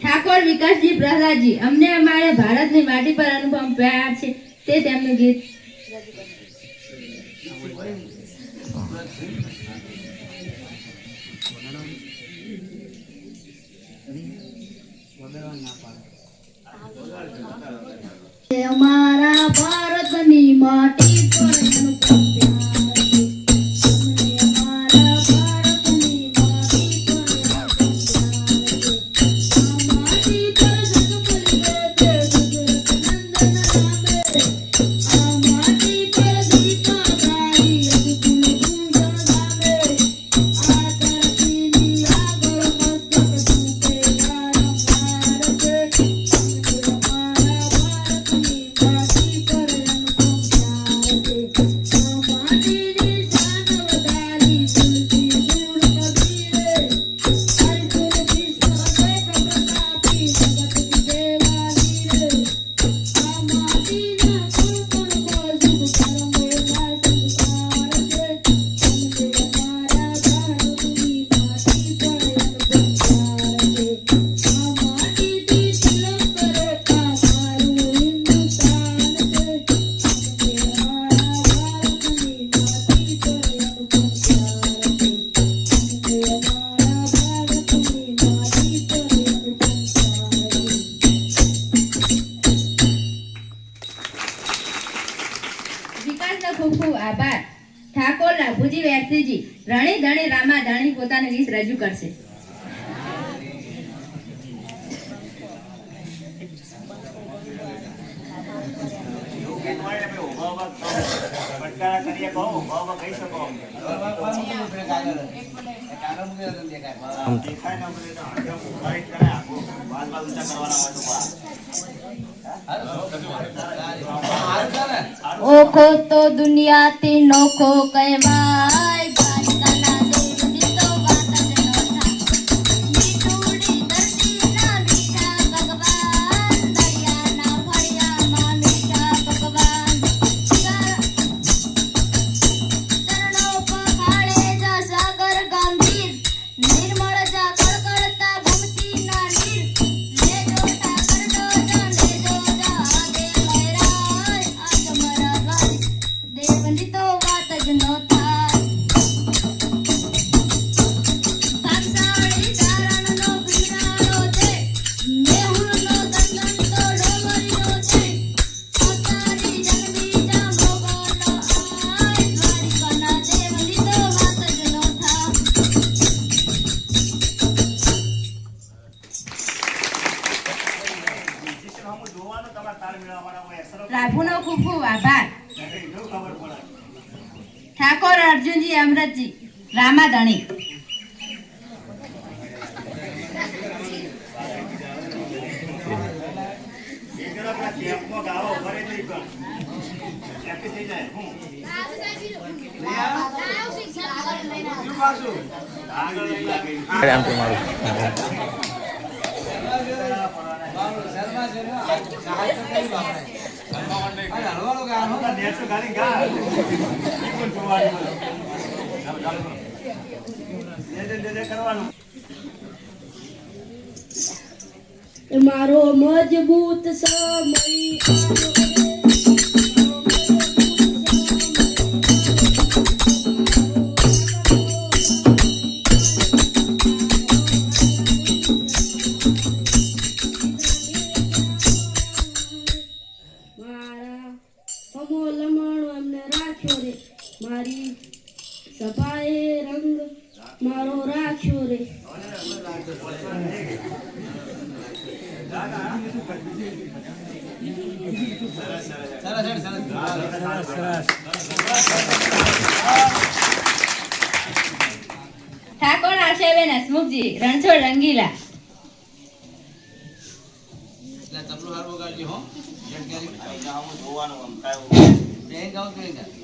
ઠાકોર વિકાસજી પ્રહલાદજી, અમને અમારે ભારતની માટી પર અનુભવ પ્યાર છે, તે તેમનું ગીત. અમારા ભારતની માટી સ્વીકારશે ઓખો તો દુનિયાથી નોખો કહેવાય. મારો મજબૂત સમય મારી સભાએ રંગ મારો રાખ્યો રે. ઠાકોર આશાબેન હસમુખજી રણછોડ રંગીલા. તબલું હાર વગાડજો હો. જોવાનું આમ કાય બેંગ આવું બેંગ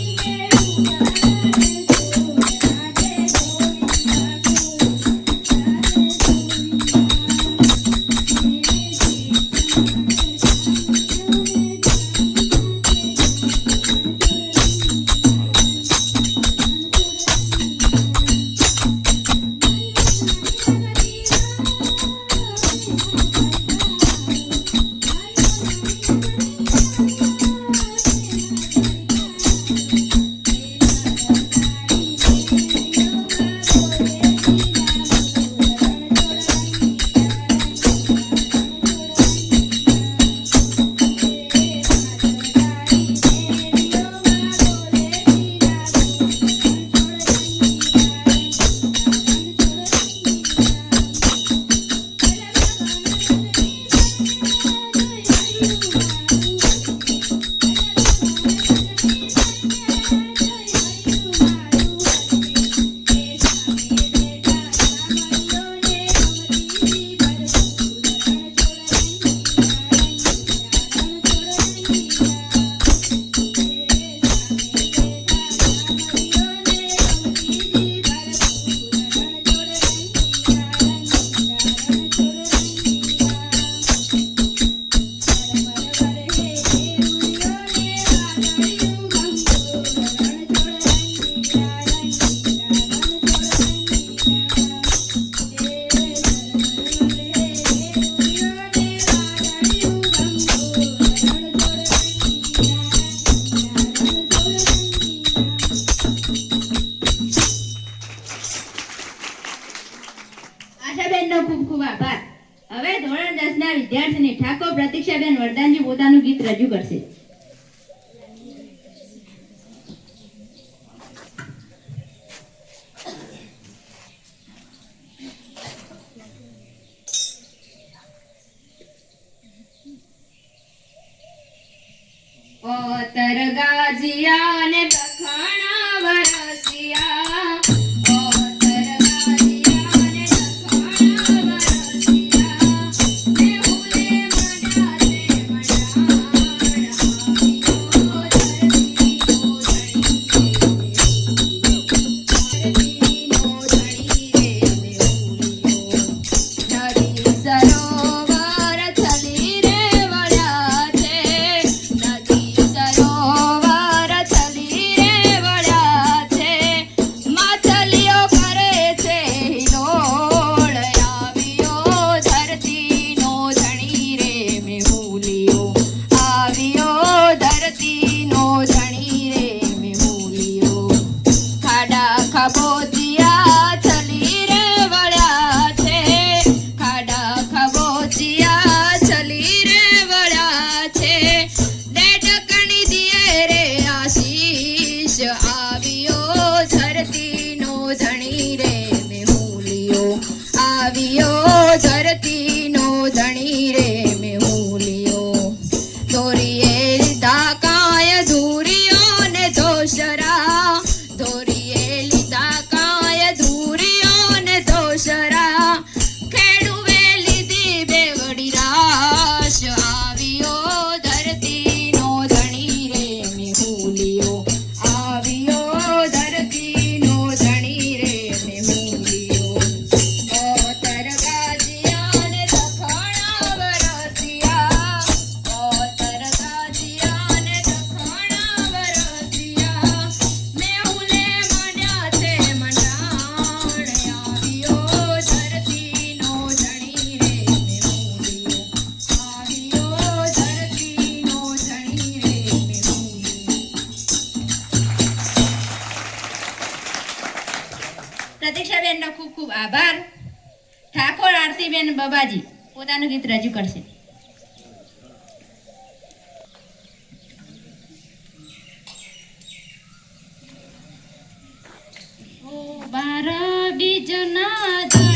ઓતર ગાજિયા ને દખણ બાબાજી પોતાનું ગીત રજૂ કરશે. ઓ બારા બીજના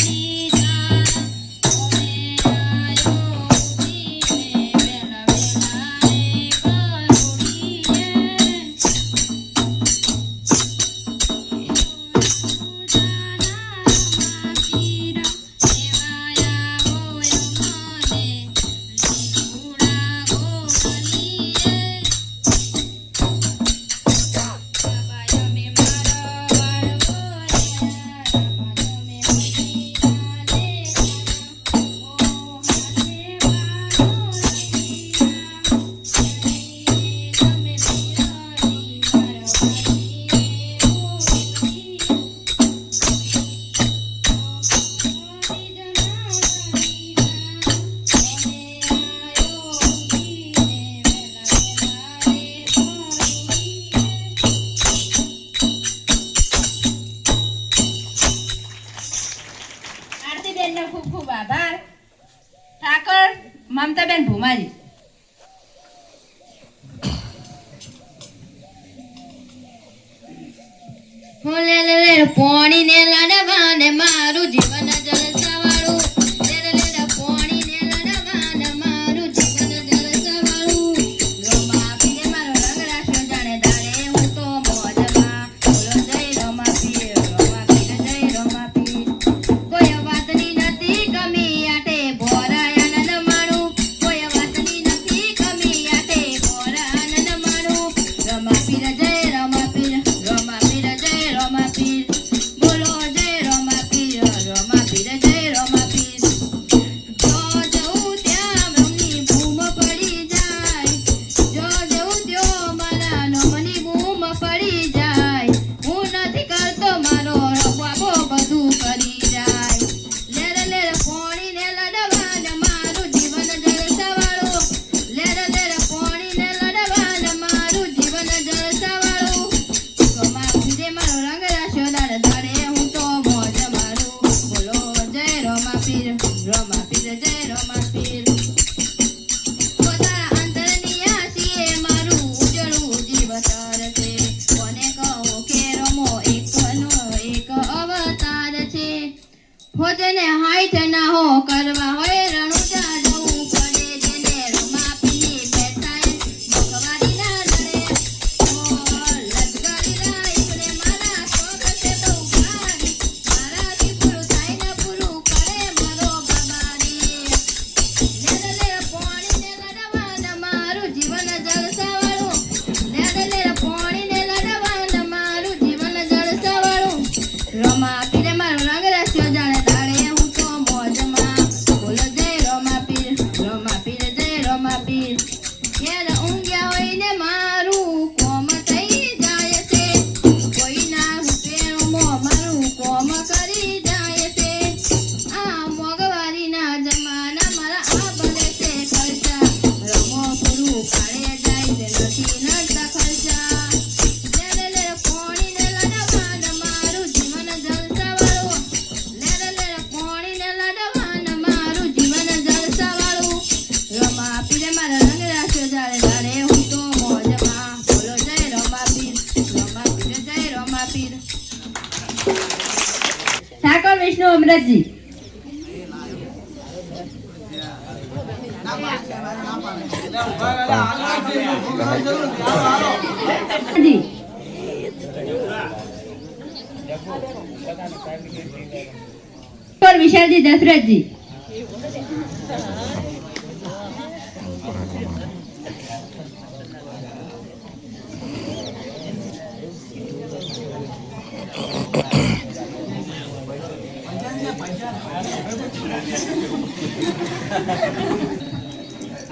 વિશાલજી દશરથજી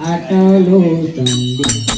આટલો સંદેશો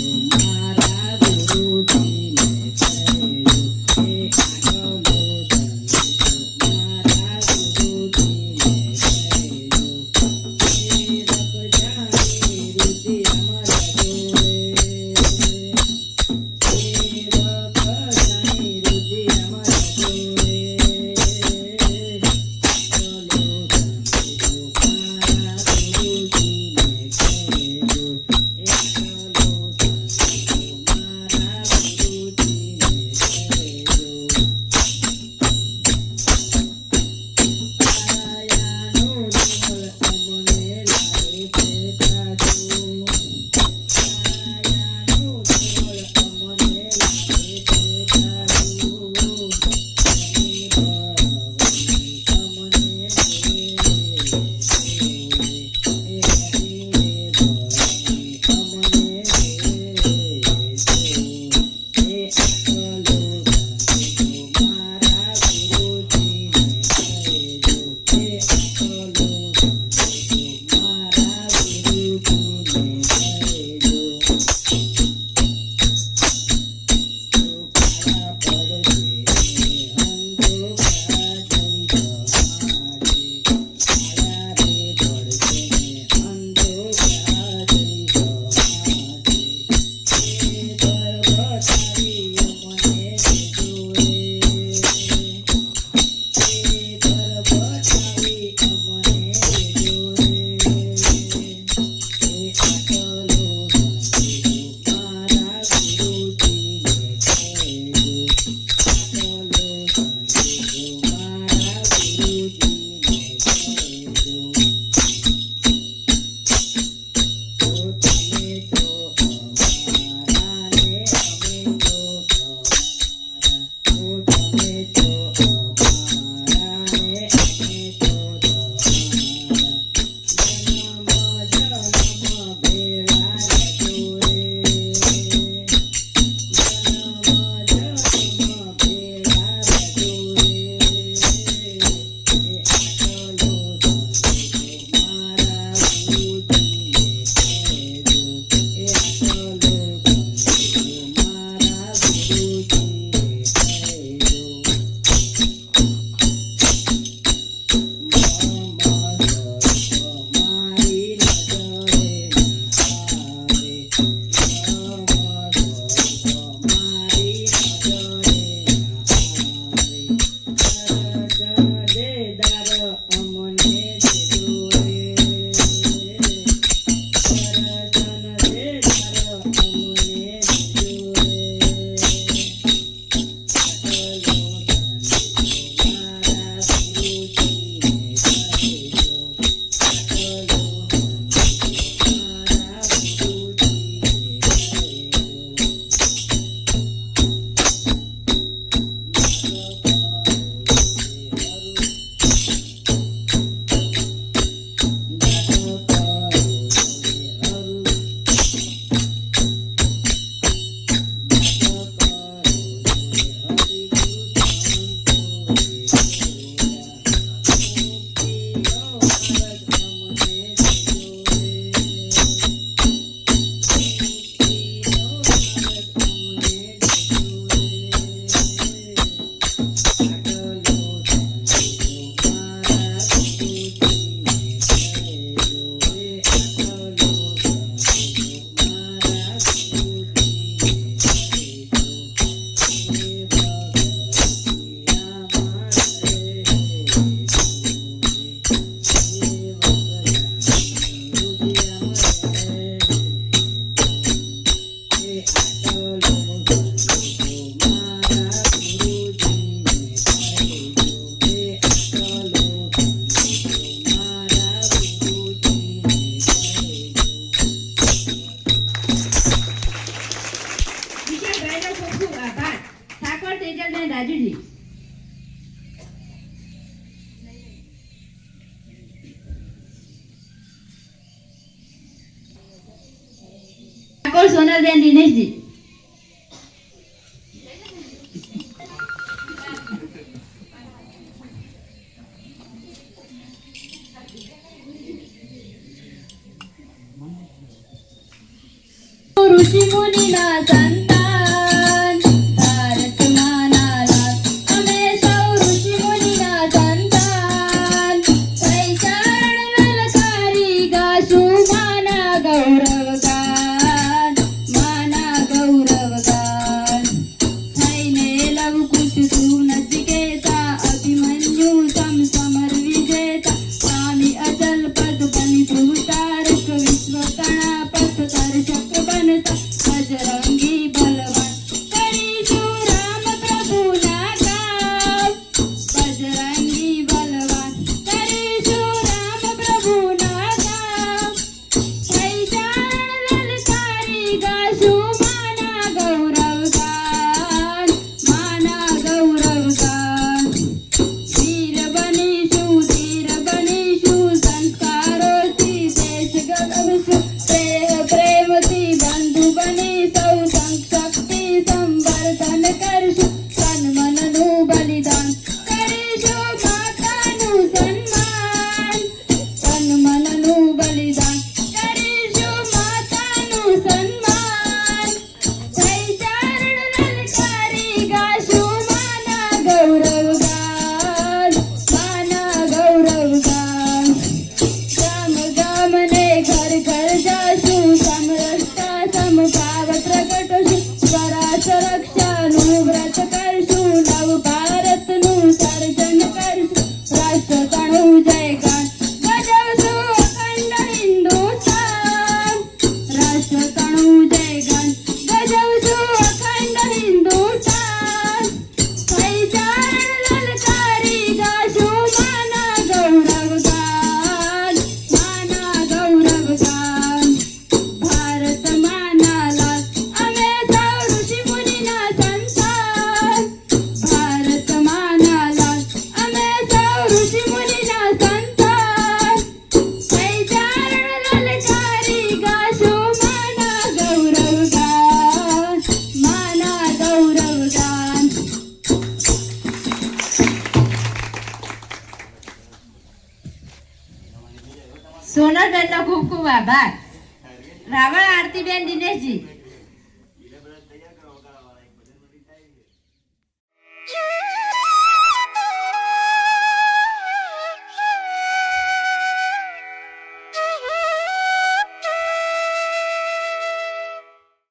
Thank you. বুঝি মনে না জানি। back.